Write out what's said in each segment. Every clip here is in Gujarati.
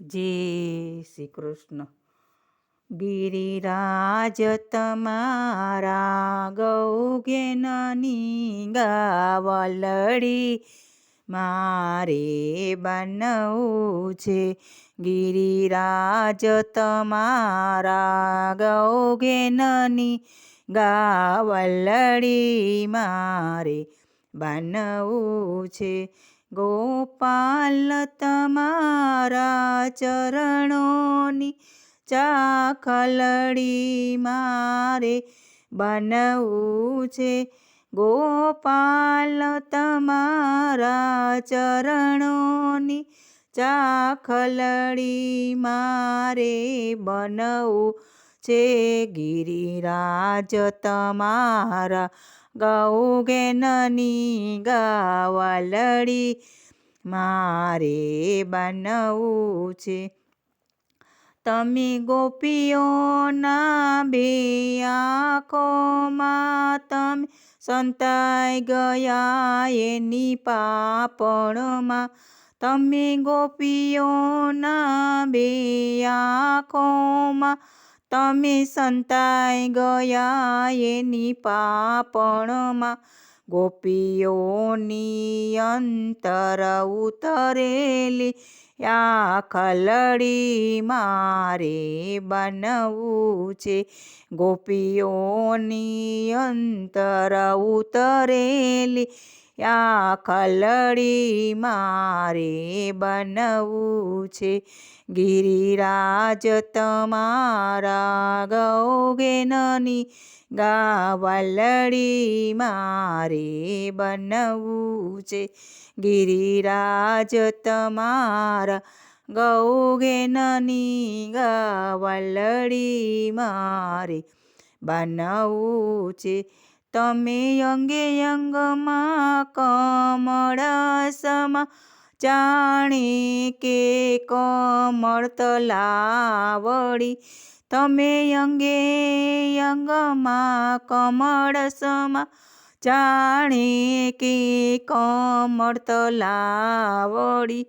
જય શ્રી કૃષ્ણ. ગિરિરાજ તમારા ગૌ ઘેનની ગાવલડી મારે બનવું છે. ગિરિરાજ તમારા ગૌ ઘેનની ગાવલડી મારે બનવું છે. ગોપાલ, તમારા ચરણોની ચાખલડી મારે બનવું છે. ગોપાલ, તમારા ચરણોની ચાખલડી મારે બનવું છે. ગિરિરાજ, તમારા ગૌ ગેનની ગાવાલડી મારે બનવું છે. તમે ગોપીઓના બે આંખોમાં તમે સંતાઈ ગયા એની પાપણમાં. તમે ગોપીઓના બે આંખોમાં તમે સંતાઈ ગયા એની પાપણમાં ગોપીઓની અંતર ઉતરેલી આ ખલડી મારે બનવું છે. ગોપીઓની અંતર ઉતરેલી આ ખલડી મારે બનવું છે. ગિરિરાજ તમારા ગૌગેનની ગાવલડી મારે બનવું છે. ગિરિરાજ તમારા ગૌગેનની ગાવલડી મારે બનવું છે. તમે અંગે અંગમાં કમળસમાં જાણી કે કમળ તલાવડી. તમે અંગે અંગમાં કમળ સમા જાણે કે કમળ તલાવડી,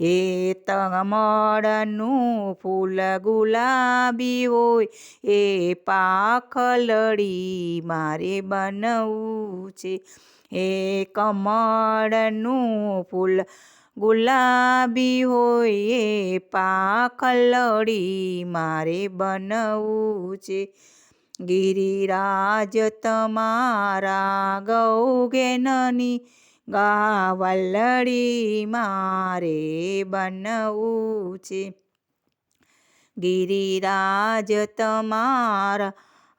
એ તમળનું ફૂલ ગુલાબી હોય, એ પાખલડી મારે બનવું છે. એ કમળનું ફૂલ ગુલાબી હોય, એ પાખલડી મારે બનવું છે. ગિરિરાજ તમારા ગૌગેનની ગાવલડી મારે બનવું છે. ગિરિરાજ તમારા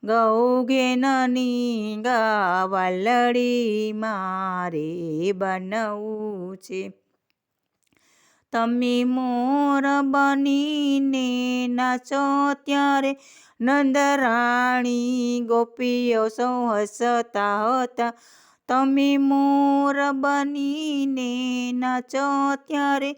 ગૌગેનની ગાવલડી મારે બનવું છે. તમે મોર બનીને નાચો ત્યારે નંદરાણી ગોપીઓ સૌ હસતા હતા. તમે મોર બનીને નાચો ત્યારે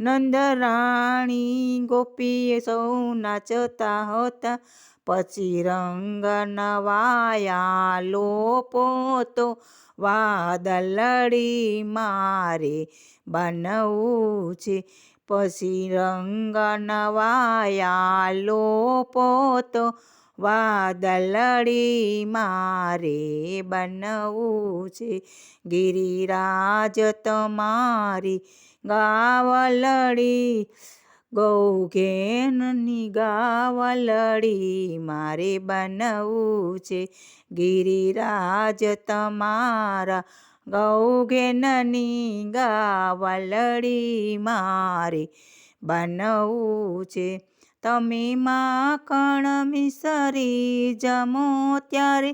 નંદરાણી ગોપીએ સૌ નાચતા હતા. પછી રંગ નવાયા લોપો તો વાદલડી મારે બનવું છે. પછી રંગ નવાયા લોપો તો વાદલડી મારે બનવું છે. ગિરિરાજ તમારી ગાવલડી, ગૌઘેનની ગાવલડી મારે બનવું છે. ગિરિરાજ તમારા ગૌઘેનની ગાવલડી મારે બનવું છે. તમે માખણ મિસરી જમો ત્યારે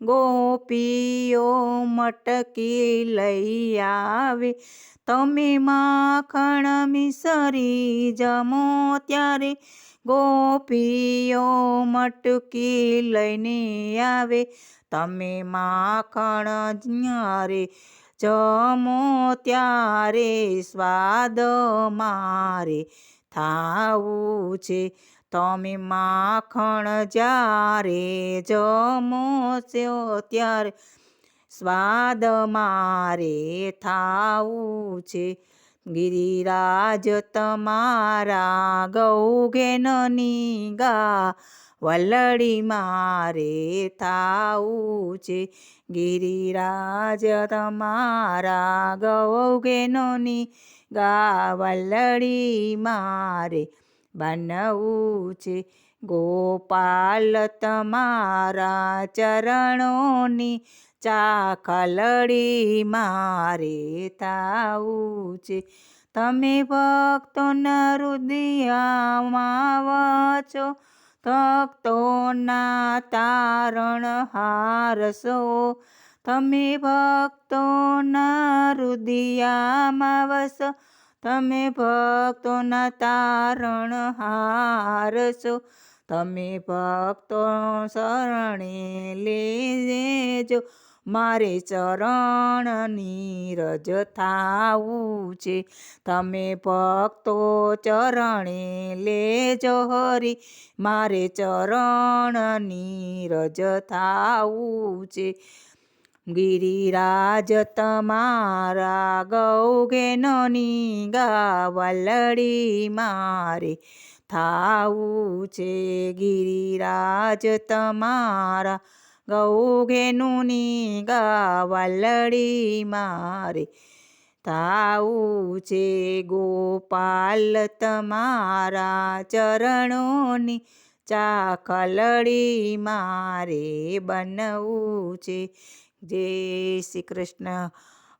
ગોપીઓ મટકી લઈ આવે. તમે માખણ મિસરી જમો ત્યારે ગોપીઓ મટકી લઈને આવે. તમે માખણ જ્યારે જમો ત્યારે સ્વાદ મારે થાવું છે. તમે માખણ જ્યારે જમો છો ત્યારે સ્વાદ મારે થાવું છે. ગિરિરાજ તમારા ગૌ ઘેનની ગા વલડી મારે થાવું છે. ગિરિરાજ તમારા ગૌ ઘેનોની ગા વલ્લડી મારે બનવું છે. ગોપાલ તમારા ચરણોની ચાખલડી મારે થાવું છે. તમે ભક્તોના હૃદયમાં વચો ભક્તોના તારણ હારશો. તમે ભક્તોના રુદિયામાં વસો. તમે ભક્તોના તારણ હારશો. તમે ભક્તો શરણે લેજો. મારે ચરણની રજ થાવું છે. તમે ભક્તો ચરણે લેજો હરી. મારે ચરણની રજ થાવું છે. ગિરિરાજ તમારા ગૌ ઘેનની ગાવલડી મારે થાવું છે. ગિરિરાજ તમારા ગૌ ઘેનુની ગાવલડી મારે. તાવું છે ગોપાલ તમારા ચરણોની ચાકલડી મારે બનવું છે. જય શ્રી કૃષ્ણ.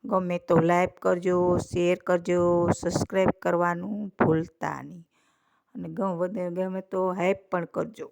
ગમે તો લાઈક કરજો, શેર કરજો, સબસ્ક્રાઈબ કરવાનું ભૂલતા નહીં. અને ગમે તો હાઈપ પણ કરજો.